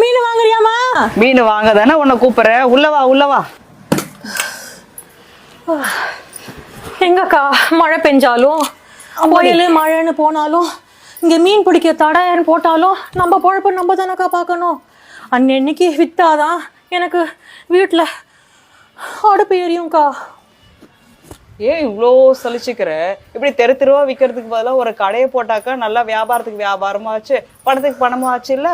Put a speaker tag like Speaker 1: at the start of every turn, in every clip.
Speaker 1: மீன். வாங்குறியாமா மீன். வாங்க தானே உன்னை கூப்பிடுறேன் உள்ளவா உள்ளவா
Speaker 2: எங்கக்கா மழை பெஞ்சாலும் புயல் மழைன்னு போனாலும் இங்க மீன் பிடிக்க தடைன்னு போட்டாலும் நம்ம பொழப்பு நம்ம தானக்கா பார்க்கணும். அன்னன்னைக்கு வித்தாதான் எனக்கு வீட்டில் அடுப்பு எரியும்க்கா.
Speaker 1: ஏன் இவ்வளோ சலிச்சுக்கிற? இப்படி தெரு தெருவா விற்கிறதுக்கு பதிலாக ஒரு கடையை போட்டாக்கா நல்லா வியாபாரத்துக்கு வியாபாரமாச்சு பணத்துக்கு பணமாச்சு இல்ல?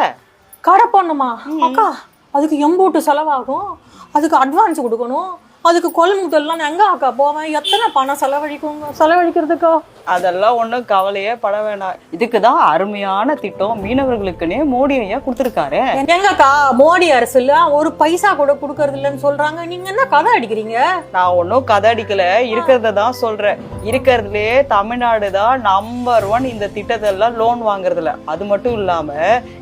Speaker 2: கடை பண்ணுமா அக்கா அதுக்கு எம்பூட்டு செலவாகும் அதுக்கு அட்வான்ஸ் கொடுக்கணும் அதுக்கு கொள்முதல்லாம் நான் எங்க அக்கா போவேன்? எத்தனை பணம் செலவழிக்குங்க? செலவழிக்கிறதுக்கா?
Speaker 1: அதெல்லாம் ஒன்றும் கவலையே பட வேண்டாம் இதுக்கு தான் அருமையான திட்டம். மீனவர்களுக்குன்னே மோடி ஐயா கொடுத்துருக்காரு.
Speaker 2: எங்கக்கா மோடி அரசுல ஒரு பைசா கூட கொடுக்கறது இல்லைன்னு சொல்றாங்க. நீங்க என்ன கதை அடிக்கிறீங்க?
Speaker 1: நான் ஒன்றும் கதை அடிக்கல. இருக்கிறத தான் சொல்றேன். இருக்கிறதுலே தமிழ்நாடு தான் நம்பர் ஒன் இந்த திட்டத்தெல்லாம் லோன் வாங்குறதுல. அது மட்டும் இல்லாம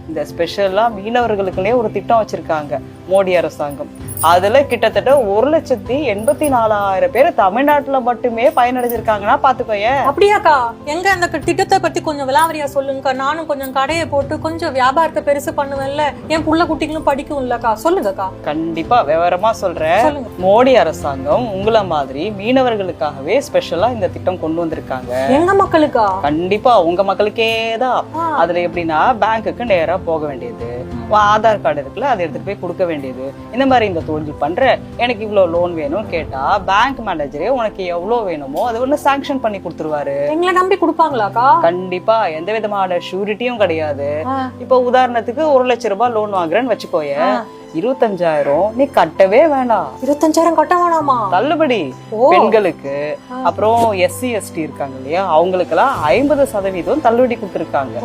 Speaker 1: இந்த ஸ்பெஷலா மீனவர்களுக்குன்னே ஒரு திட்டம் வச்சிருக்காங்க மோடி அரசாங்கம். அதுல கிட்டத்தட்ட ஒரு லட்சத்தி எண்பத்தி நாலாயிரம் பேர் தமிழ்நாட்டுல மட்டுமே பயனடைஞ்சிருக்காங்கன்னா பாத்துக்கோயேன்.
Speaker 2: அப்படியாக்கா எங்க அந்த திட்டத்தை பத்தி கொஞ்சம் விலாவரியா சொல்லுங்கக்கா. நானும் கொஞ்சம் கடையை போட்டு கொஞ்சம் வியாபாரத்தை பெருசு பண்ணுவேன்ல. என் புள்ள குட்டிகளும் படிக்கும் இல்லக்கா. சொல்லுங்கக்கா.
Speaker 1: கண்டிப்பா விவரமா சொல்றேன். மோடி அரசாங்கம் உங்களை மாதிரி மீனவர்களுக்காகவே ஸ்பெஷலா இந்த திட்டம் கொண்டு வந்திருக்காங்க.
Speaker 2: எங்க மக்களுக்கா?
Speaker 1: கண்டிப்பா உங்க மக்களுக்கே தான். அதுல எப்படின்னா பேங்க்குக்கு நேரா போக வேண்டியது. ஆதார் கார்டு இருக்குல்ல அதை எடுத்துட்டு போய் கொடுக்க வேண்டியது. இந்த மாதிரி இந்த தொழில் பண்ற எனக்கு இவ்வளவு லோன் வேணும் கேட்டா பேங்க் மேனேஜரே உனக்கு எவ்வளவு வேணுமோ அதை ஒண்ணு சாங்ஷன் பண்ணி கொடுத்துருவாரு.
Speaker 2: எங்களை நம்பி கொடுப்பாங்களாக்கா?
Speaker 1: கண்டிப்பா. எந்த விதமான ஷூரிட்டியும் கிடையாது. இப்போ உதாரணத்துக்கு ஒரு லட்ச ரூபாய் லோன் வாங்குறேன்னு வச்சுக்கோய. இருபத்தஞ்சாயிரம் நீ கட்டவே வேண்டாம்
Speaker 2: இருபத்தஞ்சாயிரம் கட்ட வேணாமா?
Speaker 1: தள்ளுபடி. பெண்களுக்கு. அப்புறம் எஸ்சி எஸ்டி இருக்காங்க இல்லையா அவங்களுக்கெல்லாம் ஐம்பது சதவீதம் தள்ளுபடி கொடுத்துருக்காங்க.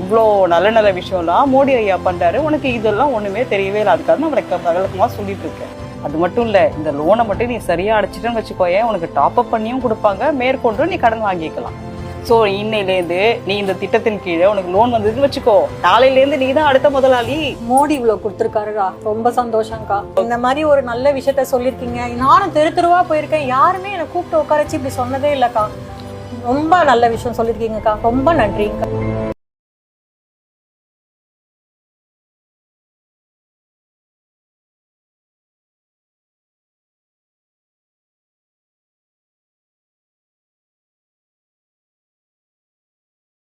Speaker 1: இவ்வளோ நல்ல நல்ல விஷயம்லாம் மோடி ஐயா பண்றாரு. உனக்கு இதெல்லாம் ஒண்ணுமே தெரியவே இல்லை. அதுக்காக நான் பகலக்கமா சொல்லிட்டு இருக்கேன். அது மட்டும் இல்லை இந்த லோனை மட்டும் நீ சரியாக அடைச்சிட்டேன்னு வச்சுக்கோயேன் உனக்கு டாப் அப் பண்ணியும் கொடுப்பாங்க மேற்கொண்டு நீ கடன் வாங்கிக்கலாம். ஸோ இன்னையிலேருந்து நீ இந்த திட்டத்தின் கீழே உனக்கு லோன் வந்ததுன்னு வச்சுக்கோ. நாளையிலேருந்து நீ தான் அடுத்த முதலாளி.
Speaker 2: மோடி இவ்வளோ கொடுத்துருக்காருக்கா ரொம்ப சந்தோஷம்க்கா. இந்த மாதிரி ஒரு நல்ல விஷயத்த சொல்லியிருக்கீங்க நானும் தெரு தெருவா போயிருக்கேன். யாருமே என்னை கூப்பிட்டு உட்காரச்சு இப்படி சொன்னதே இல்லைக்கா. ரொம்ப நல்ல விஷயம் சொல்லிருக்கீங்கக்கா. ரொம்ப நன்றிங்கக்கா